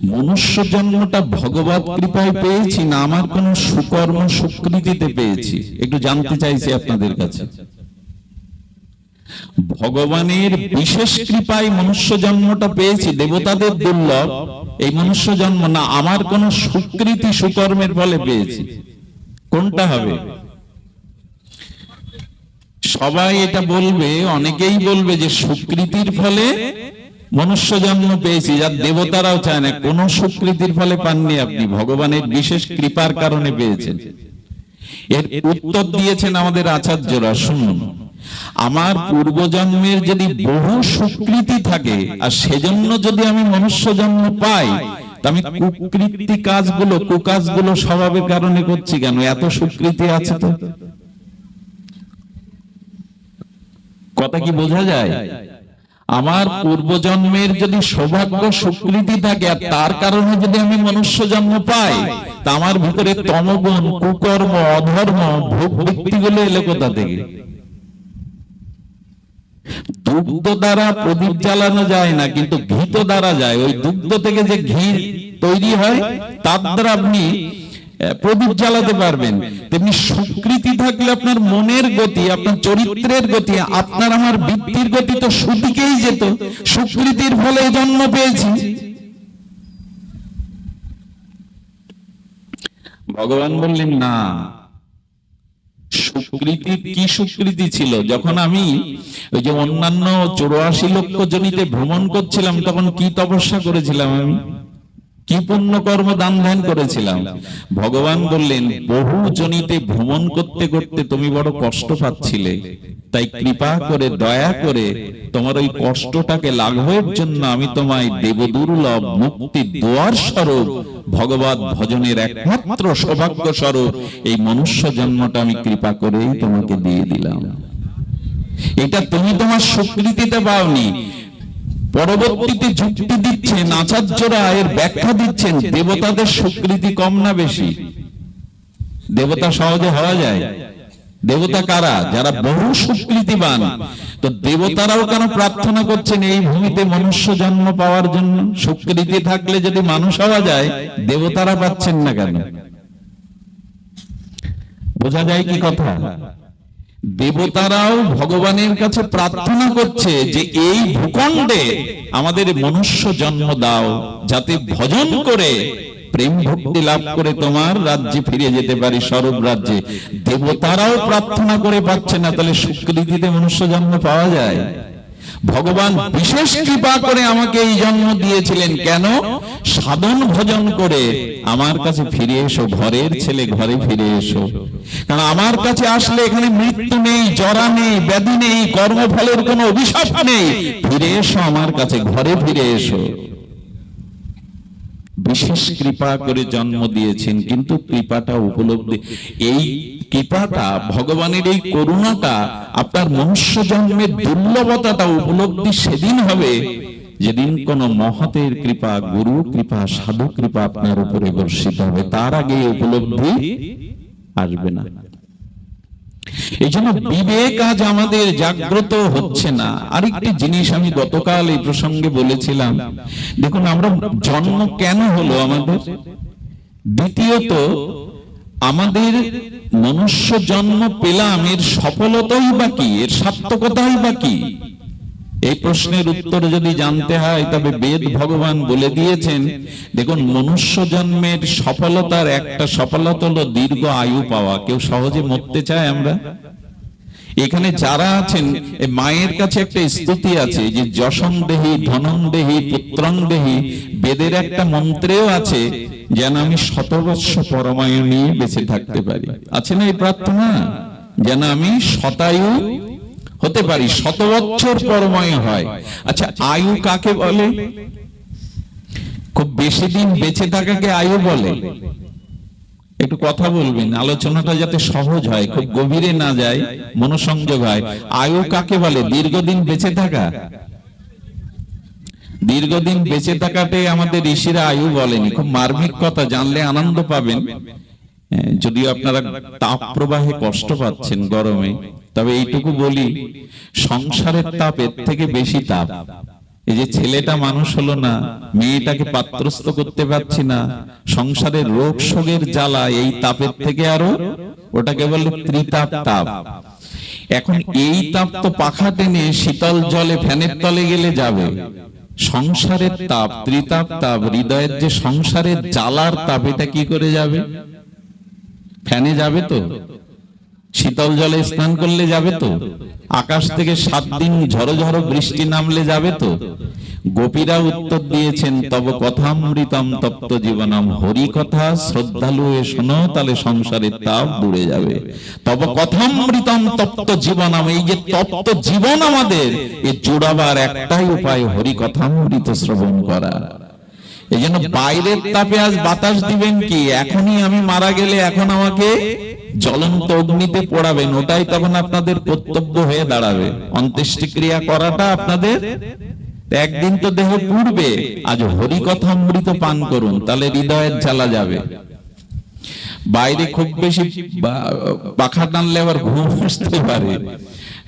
মনুষ্য জন্মটা ভগবত কৃপায় পেয়েছি না আমার কোন সুকর্ম সুকৃতিতে পেয়েছি। একটু জানতে চাইছি আপনাদের কাছে। ভগবানের বিশেষ কৃপায় মনুষ্য জন্মটা পেয়েছি, দেবতাদের দুর্লভ। এই মনুষ্য জন্ম না, আমার কোন সুকৃতি সুকর্মের ফলে পেয়েছি। কোনটা হবে? সবাই এটা বলবে, অনেকেই বলবে যে সুকৃতির ফলে মনুষ্য জন্ম পেয়েছি, যার দেবতারাও চায় না। কোন সুকৃতির ফলে পাননি আপনি। ভগবানের বিশেষ কৃপার কারণে পেয়েছেন। এর উত্তর দিয়েছেন আমাদের আচার্যরা, শুনুন। আমার পূর্বজন্মের যদি বহু সুকৃতি থাকে, আর সেজন্য যদি আমি মনুষ্য জন্ম পাই আমি কুকৃতি কাজগুলো, কুকাজগুলো স্বভাবের কারণে করছি কেন? এত সুকৃতি আছে তো? কথা কি বোঝা যায়? আমার পূর্বজন্মের যদি সৌভাগ্য সুকৃতি থাকে আর তার কারণে যদি আমি মনুষ্য জন্ম পাই, তা আমার ভিতরে তমগুণ, কুকর্ম, অধর্ম, ভোগ ব্যক্তিগুলো এলো কোথা থেকে? দুগ্ধ দ্বারা প্রদীপ জ্বালানো যায় না, কিন্তু ঘিত দ্বারা যায়। ওই দুগ্ধ থেকে যে ঘি তৈরি হয়, তার দ্বারা আপনি প্রদীপ জ্বালাতে পারবেন। তেমনি সুকৃতি থাকলে আপনার মনের গতি, আপনার চরিত্রের গতি, আপনার আমার বৃত্তির গতি তো সুদিকেই যেত। সুকৃতির ফলে জন্ম পেয়েছি। ভগবান বললেন, না। সুকৃতি, কি সুকৃতি ছিল? যখন আমি ওই যে অন্যান্য চৌরাশি লক্ষ জনিতে ভ্রমণ করছিলাম, তখন কি তপস্যা করেছিলাম আমি? কি পুণ্য কর্ম দান ধ্যান করেছিলাম? ভগবান বললেন, বহু জনিতে ভ্রমণ করতে করতে তুমি বড় কষ্ট পাচ্ছিলে। তাই কৃপা করে, দয়া করে তোমার ওই কষ্টটাকে লাঘবের জন্য আমি তোমায় দেবদুর্লভ মুক্তি দোয়ার স্বরূপ, ভগবত ভজনের একমাত্র সৌভাগ্য স্বরূপ এই মনুষ্য জন্মটা আমি কৃপা করেই তোমাকে দিয়ে দিলাম। এটা তুমি তোমার স্বীকৃতিতে পাওনি। পরবর্তীতে যুক্তি দিচ্ছেন, আচার্যরা এর ব্যাখ্যা দিচ্ছেন, দেবতাদের স্বীকৃতি কম না বেশি। দেবতা সহজে হওয়া যায়। দেবতা কারা? যারা বহু সুকৃতিবান তো দেবতারাও কেন প্রার্থনা করছেন এই ভূমিতে মনুষ্য জন্ম পাওয়ার জন্য? সুকৃতি থাকলে যদি মানুষ হওয়া যায়, দেবতারা পাচ্ছেন না কেন? বোঝা যায় কি কথা? দেবতারাও ভগবানের কাছে প্রার্থনা করছে যে এই ভূখণ্ডে আমাদের মনুষ্য জন্ম দাও, যাতে ভজন করে প্রেম ভক্তি লাভ করে তোমার রাজ্যে ফিরে যেতে পারি স্বরূপ রাজ্যে। দেবতারাও প্রার্থনা করে পাচ্ছে না, তাহলে স্বীকৃতিতে মনুষ্য জন্ম পাওয়া যায়। ভগবান বিশেষ কৃপা করে আমাকে এই জন্ম দিয়েছিলেন। কেন? সাধন ভজন করে আমার কাছে ফিরে এসো ঘরের ছেলে ঘরে ফিরে এসো। কারণ আমার কাছে আসলে এখানে মৃত্যু নেই জরা নেই ব্যাধি নেই কর্মফলের কোনো অভিশাপ নেই। ফিরে এসো আমার কাছে ঘরে ফিরে এসো। বিশেষ কৃপা করে জন্ম দিয়েছেন, কিন্তু কৃপাটা উপলব্ধি, এই কৃপাটা, ভগবানের এই করুণাটা, আপনার মনুষ্য জন্মের দুর্লভতাটা উপলব্ধি সেদিন হবে। যেদিন কোন মহতের কৃপা, গুরু কৃপা, সাধু কৃপা আপনার উপরে বর্ষিত হবে, তার আগে উপলব্ধি আসবে না। এই জন্য বিবেক আজ আমাদের জাগ্রত হচ্ছে না। আরেকটি জিনিস আমি গতকাল এই প্রসঙ্গে বলেছিলাম। দেখুন আমরা জন্ম কেন হলো আমাদের? দ্বিতীয়ত আমাদের মনুষ্য জন্ম পেলাম এর সফলতাই বা কি? এর সার্থকতাই বা কি? এই প্রশ্নের উত্তর যদি জানতে হয়, তবে বেদ ভগবান বলে দিয়েছেন, দেখুন, মনুষ্য জন্মের সফলতার একটা সফলতা হলো দীর্ঘ আয়ু পাওয়া। কেউ সহজে মরতে চায় আমরা? এখানে যারা আছেন মায়ের কাছে একটা স্তুতি আছে যে যশম দেহি, ধনম দেহি, পুত্রং দেহি, বেদের একটা মন্ত্রেও আছে, যেন আমি শতবর্ষ পরমায়ু নিয়ে বেঁচে থাকতে পারি। আছে না এই প্রার্থনা? যেন আমি শতায়ু হতে পারি শত বছর পরময় হয়। আচ্ছা আয়ু কাকে বলে? খুব বেশি দিন বেঁচে থাকাকে আয়ু বলে। একটু কথা বলবেন, আলোচনাটা যাতে সহজ হয়, খুব গভীরে না যায়, মনোসংযোগ হয়। আয়ু কাকে বলে? দীর্ঘদিন বেঁচে থাকা? দীর্ঘদিন বেঁচে থাকাটাই আমাদের ঋষিরা আয়ু বলেনি। খুব মার্মিক কথা, জানলে আনন্দ পাবেন। যদিও আপনারা তাপ প্রবাহে কষ্ট পাচ্ছেন গরমে, তবে এইটুকু বলি, সংসারের তাপ এর থেকে বেশি তাপ। এই যে ছেলেটা মানুষ হলো না, মেয়েটাকে পাত্রস্থ করতে পারছি না, সংসারের রোগ শোকের জ্বালা এই তাপের থেকে আরও ওটাকে বলে ত্রিতাপ তাপ। এখন এই তাপ তো পাখা টেনে শীতল জলে, ফ্যানের তলে গেলে যাবে। সংসারের তাপ, ত্রিতাপ তাপ, হৃদয়ের যে সংসারের জ্বালার তাপ, এটা কি করে যাবে? ফ্যানে যাবে তো? শীতল জলে স্নান করলে যাবে তো? আকাশ থেকে সাত দিন ঝড়ো ঝড়ো বৃষ্টি নামলে যাবে তো? গোপীরা উত্তর দিয়েছেন, তব কথামৃতম তপ্ত জীবনম। হরি কথা শ্রদ্ধালু এ শোনো তাহলে সংসারের তাপ দূরে যাবে। তব কথামৃতম তপ্ত জীবনম। এই যে তপ্ত জীবন আমাদের, এ জোড়াবার একটাই উপায় হরি কথামৃত শ্রবণ করা। এই জন্য বাইরের তাপে আজ বাতাস দিবেন কি? এখনই আমি মারা গেলে এখন আমাকে জ্বলন্ত অগ্নিতে পোড়াবেন। ওটাই তখন আপনাদের কর্তব্য হয়ে দাঁড়াবে। অন্ত্যেষ্টিক্রিয়া করাটা আপনাদের একদিন তো দেহ পুড়বে। আজ হরি কথা অমৃত পান করুন। তাহলে হৃদয়ের জ্বালা যাবে। বাইরে খুব বেশি পাখা টানলে আবার ঘুম আসতে পারে।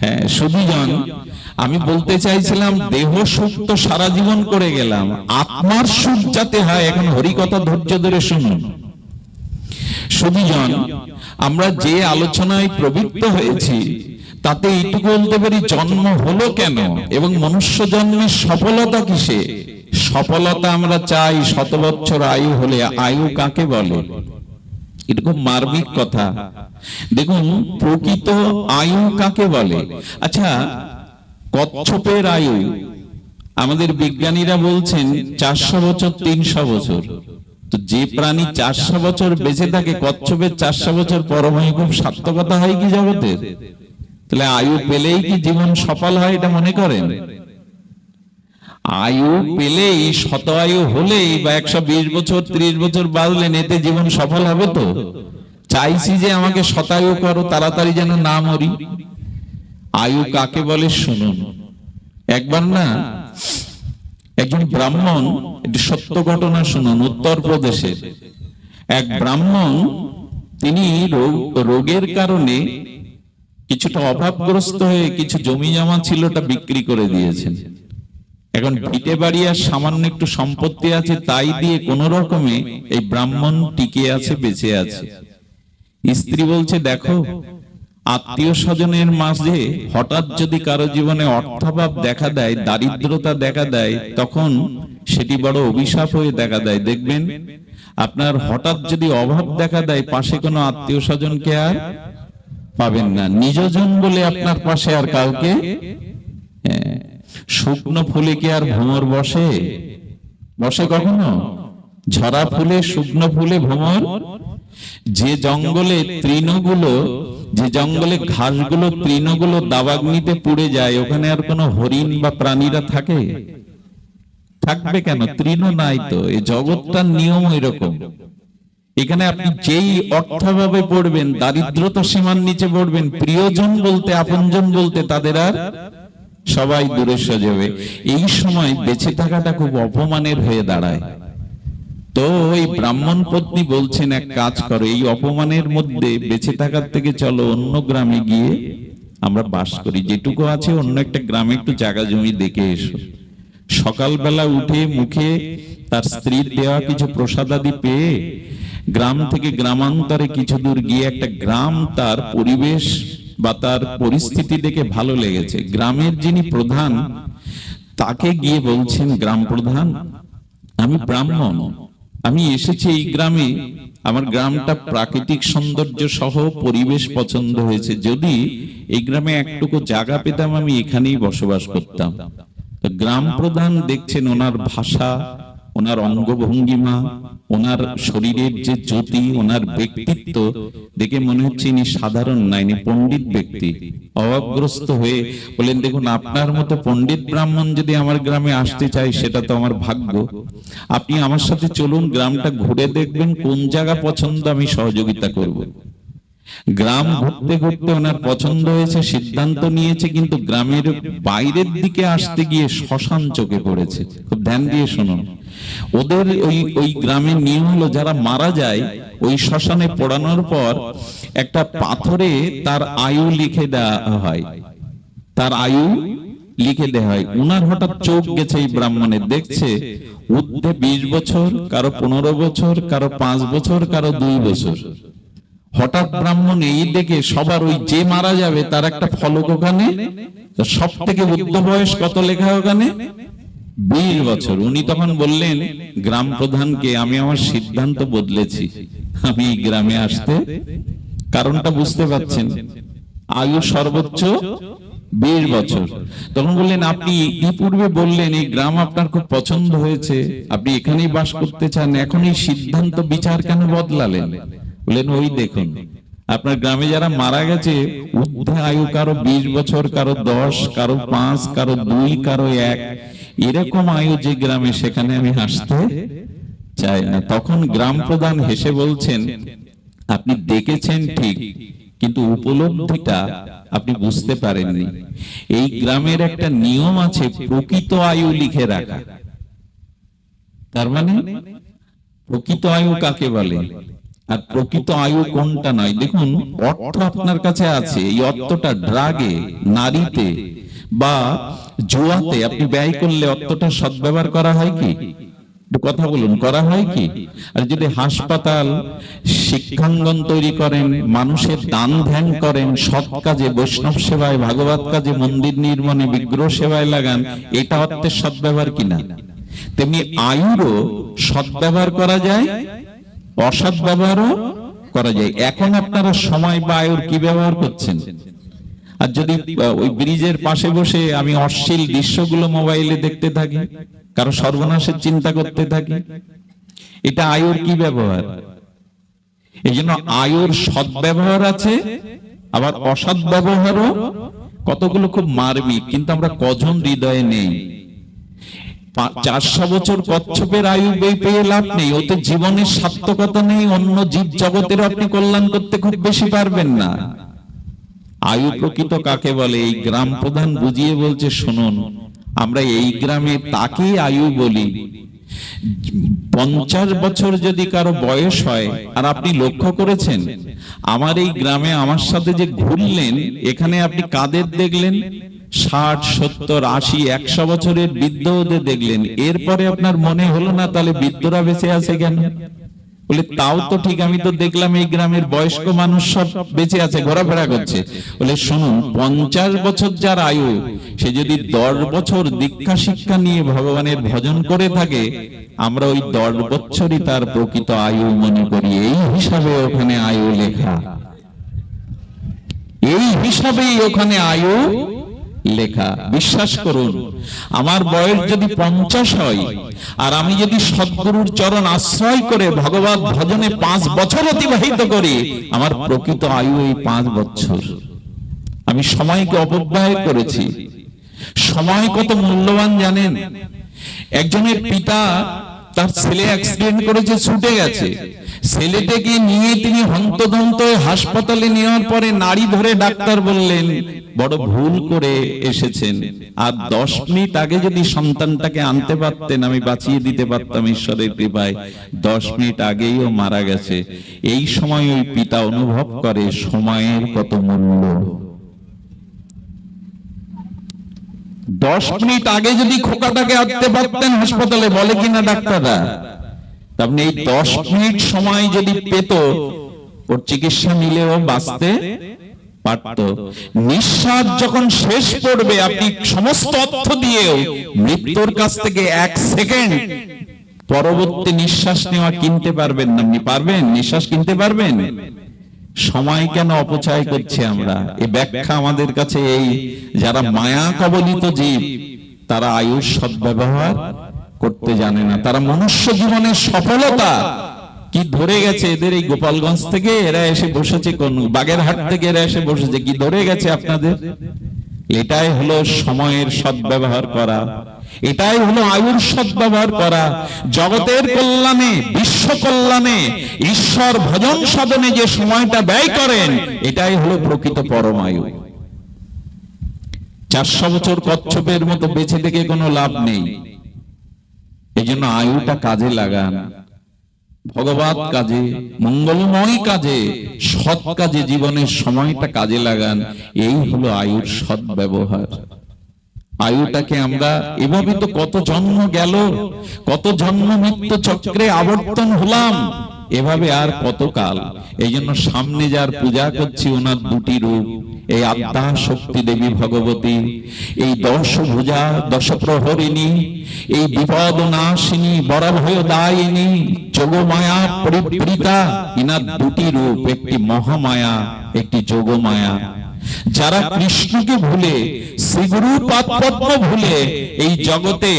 হ্যাঁ শুধু সুধীজন আমি বলতে চাইছিলাম দেহ সুখ তো সারা জীবন করে গেলাম। আত্মার সুখ যাতে হয় এখন হরিকথা ধৈর্য ধরে শুনুন। সুধীজন আমরা যে আলোচনায় প্রবৃত্ত হয়েছি তাতে এইটুকু বলতে পারি জন্ম হলো কেন? এবং মনুষ্য জন্মের সফলতা কিসে? সফলতা আমরা চাই শত বছর আয়ু হলে আয়ু কাকে বলে? এটা খুব মার্মিক কথা। দেখুন প্রকৃত আয়ু কাকে বলে? আচ্ছা কচ্ছপের আয়ু। আমাদের বিজ্ঞানীরা বলছেন চারশো বছর, তিনশো বছর। তো যে প্রাণী চারশো বছর বেঁচে থাকে, কচ্ছপের চারশো বছর পরমায়ু খুব সার্থকতা হয় কি জগতের? তাহলে আয়ু পেলেই কি জীবন সফল হয় এটা মনে করেন? আয়ু পেলেই শত আয়ু হলেই বা একশো বিশ বছর, ত্রিশ বছর বাঁচলেন এতে জীবন সফল হবে তো? চাইছি যে আমাকে শতায়ু করো, তাড়াতাড়ি যেন না মরি। আয়ু কাকে বলে শুনুন। একবার না, একজন ব্রাহ্মণ, একটি সত্য ঘটনা শুনুন উত্তর প্রদেশের এক ব্রাহ্মণ, তিনি রোগের কারণে কিছুটা অভাবগ্রস্ত হয়ে কিছু জমি জমা ছিল ওটা বিক্রি করে দিয়েছেন। এখন ভিটে বাড়ি আর সামান্য একটু সম্পত্তি আছে তাই দিয়ে কোন রকমে এই ব্রাহ্মণ টিকে আছে, বেঁচে আছে। স্ত্রী বলছে, দেখো আত্মীয় স্বজনের মাঝে হঠাৎ যদি কারও জীবনে অর্থাভাব দেখা দেয়, দারিদ্রতা দেখা দেয়, তখন সেটি বড় অভিশাপ হয়ে দেখা দেয়। দেখবেন, আপনার হঠাৎ যদি অভাব দেখা দেয়, পাশে কোনো আত্মীয় স্বজনকে আর পাবেন না। নিজজন বলে আপনার পাশে আর কাউকে শুকনো ফুলে কি আর ভ্রমর বসে? বসে কখনো? ঝরা ফুলে, শুকনো ফুলে ভ্রমর যে জঙ্গলে তৃণগুলো যে জঙ্গলে ঘাসগুলো তৃণগুলো, দাবাগ্নিতে পুড়ে যায়, ওখানে আর কোনো হরিণ বা প্রাণীরা থাকে? থাকবে কেন? তৃণ নাই তো। এই জগৎটার নিয়ম এরকম এখানে আপনি যেই অর্থভাবে পড়বেন, দারিদ্রতা সীমার নিচে পড়বেন, প্রিয়জন বলতে, আপনজন বলতে, তাদের আর সবাই দূরে সজবে এই সময় বেঁচে থাকাটা খুব অপমানের হয়ে দাঁড়ায়। তো ওই ব্রাহ্মণ পত্নী বলছেন, এক কাজ করো, এই অপমানের মধ্যে বেঁচে থাকার থেকে চলো, অন্য গ্রামে গিয়ে আমরা বাস করি। যেটুকু আছে, অন্য একটা গ্রামে একটু জায়গা জমি দেখে এসো। সকালবেলা উঠে মুখে তার স্ত্রীর দেওয়া কিছু প্রসাদাদি পেয়ে গ্রাম থেকে গ্রামান্তরে কিছু দূর গিয়ে একটা গ্রাম তার পরিবেশ বা তার পরিস্থিতি দেখে ভালো লেগেছে। গ্রামের যিনি প্রধান, তাকে গিয়ে বলছেন, গ্রাম প্রধান, আমি ব্রাহ্মণ। আমি এসেছি এই গ্রামে। আমার গ্রামটা প্রাকৃতিক সৌন্দর্য সহ পরিবেশ পছন্দ হয়েছে। যদি এই গ্রামে একটুকু জায়গা পেতাম, আমি এখানেই বসবাস করতাম। গ্রাম প্রধান দেখছেন ওনার ভাষা ওনার অঙ্গভঙ্গিমা, ওনার শরীরের যে জ্যোতি, ওনার ব্যক্তিত্ব, দেখে মনে হচ্ছে ইনি সাধারণ না, ইনি পণ্ডিত ব্যক্তি। অভাবগ্রস্ত হয়ে বলেন দেখুন, আপনার মতো পণ্ডিত ব্রাহ্মণ যদি আমার গ্রামে আসতে চাই সেটা তো আমার ভাগ্য। আপনি আমার সাথে চলুন, গ্রামটা ঘুরে দেখবেন কোন জায়গা পছন্দ আমি সহযোগিতা করব। গ্রাম ঘুরতে ঘুরতে ওনার পছন্দ হয়েছে সিদ্ধান্ত নিয়েছে কিন্তু গ্রামের বাইরের দিকে আসতে গিয়ে শ্মশান চোখে পড়েছে। খুব ধ্যান দিয়ে শুনুন। ওদের ওই ওই গ্রামের নিয়ম হলো যারা মারা যায় ওই শ্মশানে পড়ানোর পর একটা পাথরে তার আয়ু লিখে দেওয়া হয়। তার আয়ু লিখে দেওয়া হয়। উনার হঠাৎ চোখ গেছে এই ব্রাহ্মণের। দেখছে ঊর্ধ্বে বিশ বছর কারও পনেরো বছর কারও পাঁচ বছর কারও দুই বছর। হঠাৎ ব্রাহ্মণ এই দেখে সবার ওই যে মারা যাবে, তার একটা ফলক ওখানে সব থেকে উর্ধ্ব বয়স কত লেখা ওখানে? বিশ বছর। উনি তখন বললেন, গ্রাম প্রধানকে আমি আমার সিদ্ধান্ত বদলেছি। আমি গ্রামে আসতে কারণটা বুঝতে পারছেন। আয়ু সর্বোচ্চ বিশ বছর। তখন বললেন, আপনি ইতিপূর্বে বললেন, এই গ্রাম আপনার খুব পছন্দ হয়েছে। আপনি এখানেই বাস করতে চান, এখন এই সিদ্ধান্ত বিচার কেন বদলালেন? বললেন ওই দেখুন, আপনার গ্রামে যারা মারা গেছে ঊর্ধ্বে আয়ু কারও বিশ বছর, কারও দশ, কারও পাঁচ, কারও দুই, কারও এক, এরকম আয়ু যে গ্রামে সেখানে আমি আসতে চাই না। তখন গ্রাম প্রধান হেসে বলছেন, আপনি দেখেছেন ঠিক, কিন্তু উপলব্ধিটা আপনি বুঝতে পারেননি। এই গ্রামের একটা নিয়ম আছে, প্রকৃত আয়ু লিখে রাখা। তার মানে প্রকৃত আয়ু কাকে বলে? আর প্রকৃত আয়ু কোনটা নয়? দেখুন, অর্থ আপনার কাছে আছে, এই অর্থটা ড্রাগে, নারীতে বা জুয়াতে। আপনি ব্যয় করলে অর্থটা সদ্ব্যবহার করা হয় কি? কথা বলুন, করা হয় কি? আর যদি হাসপাতাল শিক্ষাঙ্গন তৈরি করেন, মানুষের দান ধ্যান করেন, সৎ কাজে, বৈষ্ণব সেবায়, ভাগবত কাজে, মন্দির নির্মাণে, বিগ্রহ সেবায় লাগান, এটা অর্থের সদ্ব্যবহার কিনা? তেমনি আয়ুরও সদ্ব্যবহার করা যায় অসৎ ব্যবহারও করা যায়। এখন আপনারা সময় বা আয়ুর কি ব্যবহার করছেন? আর যদি ওই ব্রিজের পাশে বসে আমি অশ্লীল দৃশ্যগুলো মোবাইলে দেখতে থাকি, কারও সর্বনাশের চিন্তা করতে থাকি, এটা আয়ুর কি ব্যবহার? এই জন্য আয়ুর সৎ ব্যবহার আছে, আবার অসৎ ব্যবহারও কতগুলো খুব মারবিক কিন্তু আমরা কজন হৃদয়ে নেই? চারশো বছর কচ্ছপের আয়ু পেয়ে লাভ নেই ওতে জীবনের সার্থকতা নেই, অন্য জীব জগতের আপনি কল্যাণ করতে খুব বেশি পারবেন না। আয়ু প্রকৃত কাকে বলে? এই গ্রাম প্রধান বুঝিয়ে বলছে, শুনুন, আমরা এই গ্রামে তাকেই আয়ু বলি। পঞ্চাশ বছর যদি কারও বয়স হয়, আর আপনি লক্ষ্য করেছেন, আমার এই গ্রামে আমার সাথে যে ঘুরলেন, এখানে আপনি কাদের দেখলেন? ষাট, সত্তর, আশি, একশো বছরের বৃদ্ধ ওদের দেখলেন। এরপরে আপনার মনে হলো না, তাহলে বৃদ্ধরা বেঁচে আছে কেন? বলে, তাও তো ঠিক, আমি তো দেখলাম এই গ্রামের বয়স্ক মানুষ সব বেঁচে আছে, ঘোরাফেরা করছে। বলে, শুনুন, পঞ্চাশ বছর যার আয়ু, সে যদি দশ বছর দীক্ষা শিক্ষা নিয়ে ভগবানের ভজন করে থাকে, আমরা ওই দশ বছরই তার প্রকৃত আয়ু মনে করি। এই হিসাবে ওখানে আয়ু লেখা। এই হিসাবেই ওখানে আয়ু লেখা। বিশ্বাস করুন আমার বয়স যদি পঞ্চাশ হয় আর আমি যদি সদ্গুরুর চরণ আশ্রয় করে ভগবত ভজনে পাঁচ বছর অতিবাহিত করি আমার প্রকৃত আয়ু এই পাঁচ বছর। আমি সময়কে অপব্যয় করেছি। সময় কত মূল্যবান জানেন? একজনের পিতা তার ছেলে অ্যাক্সিডেন্ট করেছে ছুটে গেছে। ছেলেটাকে নিয়ে তিনি হন্তদন্ত হাসপাতালে নেওয়ার পরে নাড়ি ধরে ডাক্তার বললেন, বড় ভুল করে এসেছেন। আর দশ মিনিট আগে যদি সন্তানটাকে আনতে পারতেন, আমি বাঁচিয়ে দিতে পারতাম ঈশ্বরের কৃপায়। দশ মিনিট আগেই ও মারা গেছে। এই সময় ওই পিতা অনুভব করে সময়ের কত মূল্য। দশ মিনিট আগে যদি খোকাটাকে আনতে পারতেন হাসপাতালে, বলে কিনা ডাক্তাররা? আপনি এই দশ মিনিট সময় যদি পেত ওর চিকিৎসা নিলেও বাঁচতে পারত। নিঃশ্বাস যখন শেষ পড়বে আপনি সমস্ত অর্থ দিয়েও মৃত্যুর কাছ থেকে এক সেকেন্ড পরবর্তী নিঃশ্বাস নেওয়া কিনতে পারবেন না। আপনি পারবেন? নিঃশ্বাস কিনতে পারবেন? সময় কেন অপচয় করছি আমরা? এই ব্যাখ্যা আমাদের কাছে এই যারা মায়া কবলিত জীব তারা আয়ুর সদ্ব্যবহার করতে জানে না। তারা মনুষ্য জীবনের সফলতা কি ধরে গেছে এদের এই গোপালগঞ্জ থেকে? এরা এসে বসেছে কোন বাগেরহাট থেকে এরা এসে বসেছে। কি ধরে গেছে আপনাদের? এটাই হলো সময়ের সদ্ব্যবহার করা। এটাই হলো আয়ুর সদ্ব্যবহার করা। জগতের কল্যাণে, বিশ্ব কল্যাণে, ঈশ্বর ভজন সাধনে যে সময়টা ব্যয় করেন, এটাই হলো প্রকৃত পরমায়ু। চারশো বছর কচ্ছপের মতো বেঁচে থেকে কোনো লাভ নেই। জন্য আয়ুটা কাজে লাগান। ভগবত কাজে, মঙ্গলময় কাজে, সৎ কাজে জীবনের সময়টা কাজে লাগান। এই হলো আয়ুর সৎ ব্যবহার। আয়ুটাকে আমরা এভাবে তো কত জন্ম গেল, কত জন্ম মৃত্যু চক্রে আবর্তন হলাম এভাবে আর কতকাল? এই জন্য সামনে যার পূজা করছি, ওনার দুটি রূপ, এই আত্মা শক্তি দেবী ভগবতী, এই দশ ভুজা দশ প্রহরিণী এই বিপদ নাশিনী বরাভয় দায়িনী, যোগমায়া পরিবৃতা ইনার দুটি রূপ, একটি মহামায়া, একটি যোগমায়া। যারা কৃষ্ণকে ভুলে শ্রীগুরু পাদপদ্ম ভুলে এই জগতে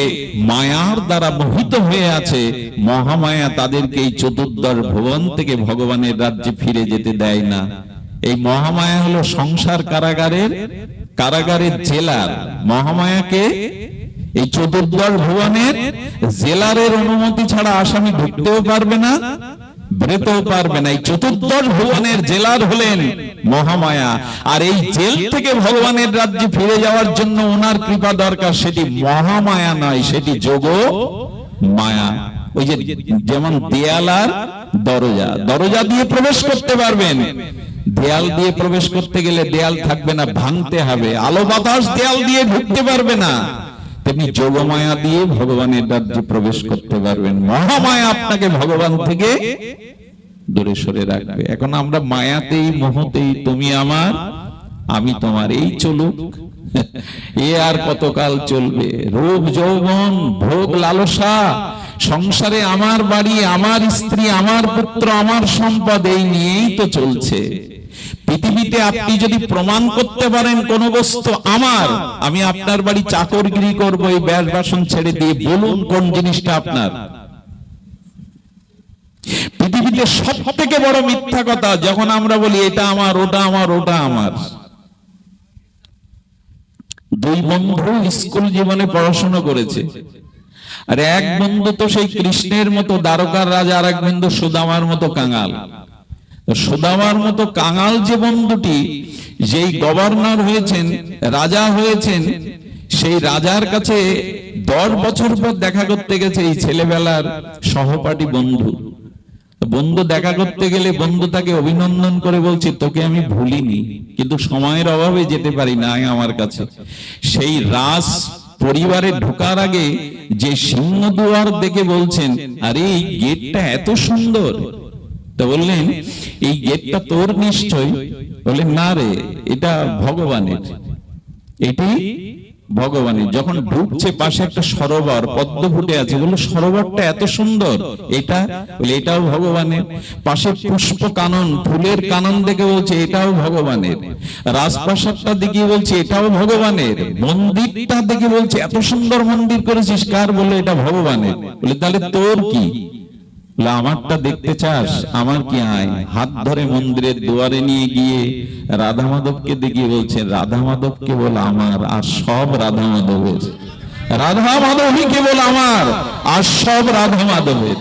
মায়ার দ্বারা মোহিত হয়ে আছে মহামায়া তাদেরকে এই চতুর্দশ ভুবন থেকে ভগবানের রাজ্যে ফিরে যেতে দেয় না। এই মহামায়া হলো সংসার কারাগারের কারাগারের জেলার মহামায়াকে এই চতুর্দশ ভুবনের জেলারের অনুমতি ছাড়া আসামি ঢুকতেও পারবে না। বেরোতেও পারবে না চতুর্দশ ভুবনের জেলার হলেন মহামায়া। আর এই জেল থেকে ভগবানের রাজ্যে ফিরে যাওয়ার জন্য ওনার কৃপা দরকার, সেটি মহামায়া নয়, সেটি যোগ মায়া। ওই যেমন দেয়াল আর দরজা দরজা দিয়ে প্রবেশ করতে পারবেন। দেয়াল দিয়ে প্রবেশ করতে গেলে দেয়াল থাকবে না, ভাঙতে হবে। আলো বাতাস দেয়াল দিয়ে ঢুকতে পারবে না। তেমনি যোগমায়া দিয়ে ভগবানের রাজ্যে প্রবেশ করতে পারবেন। মহামায়া আপনাকে ভগবান থেকে দূরে সরে রাখবে। এখন আমরা মায়াতেই, মোহতেই, তুমি আমার, আমি তোমার এই চলুক। এ আর কতকাল চলবে? রোগ, যৌবন, ভোগ, লালসা, সংসারে আমার বাড়ি, আমার স্ত্রী, আমার পুত্র, আমার সম্পদ, এই নিয়েই তো চলছে। পৃথিবীতে আপনি যদি প্রমাণ করতে পারেন কোন বস্তু আমার, আমি আপনার বাড়ি চাকরগিরি করব, এই ব্যাস বাসন ছেড়ে দিয়ে বলুন কোন জিনিসটা আপনার। পৃথিবীতে সব থেকে বড় মিথ্যা কথা, যখন আমরা বলি এটা আমার, ওটা আমার ওটা আমার। দুই বন্ধু স্কুল জীবনে পড়াশোনা করেছে। আর এক বন্ধু তো সেই কৃষ্ণের মতো দ্বারকার রাজা, আর এক বন্ধু সুদামার মতো কাঙাল। সুদামার মতো কাঙাল যে বন্ধুটি, যেই গভর্নর হয়েছেন, রাজা হয়েছেন, সেই রাজার কাছে দশ বছর পর দেখা করতে গেছে এই ছেলেবেলার সহপাঠী বন্ধু। বন্ধু দেখা করতে গেলে বন্ধু তাকে অভিনন্দন করে বলছে, তোকে আমি ভুলিনি, কিন্তু সময়ের অভাবে যেতে পারি না আমার কাছে। সেই রাস পরিবারে ঢোকার আগে যে সিংহ দুয়ার দেখে বলছেন, আরে এই গেটটা এত সুন্দর। তো বললেন এই গেটটা তোর নিশ্চয়? বললেন না রে এটা ভগবানের। এটি ভগবানের। যখন ঢুকছে পাশে একটা সরোবর পদ্ম ফুটে আছে বলল সরোবরটা এত সুন্দর। এটা বলে এটাও ভগবানের। পাশে পুষ্প কানন ফুলের কানন দেখে বলছে এটাও ভগবানের। রাজপ্রাসাদটা দেখে বলছে এটাও ভগবানের। মন্দিরটা দেখে বলছে এত সুন্দর মন্দির করেছিস। কার বলে এটা ভগবানের। বলে তাহলে তোর কি? আমারটা দেখতে চাস? আমার কি আয়? হাত ধরে মন্দিরের দুয়ারে নিয়ে গিয়ে রাধা মাধবকে দেখিয়ে বলছে, রাধা মাধবকে বল আমার আর সব রাধা মাধবের। রাধা মাধবী কেবল আমার আর সব রাধা মাধবের।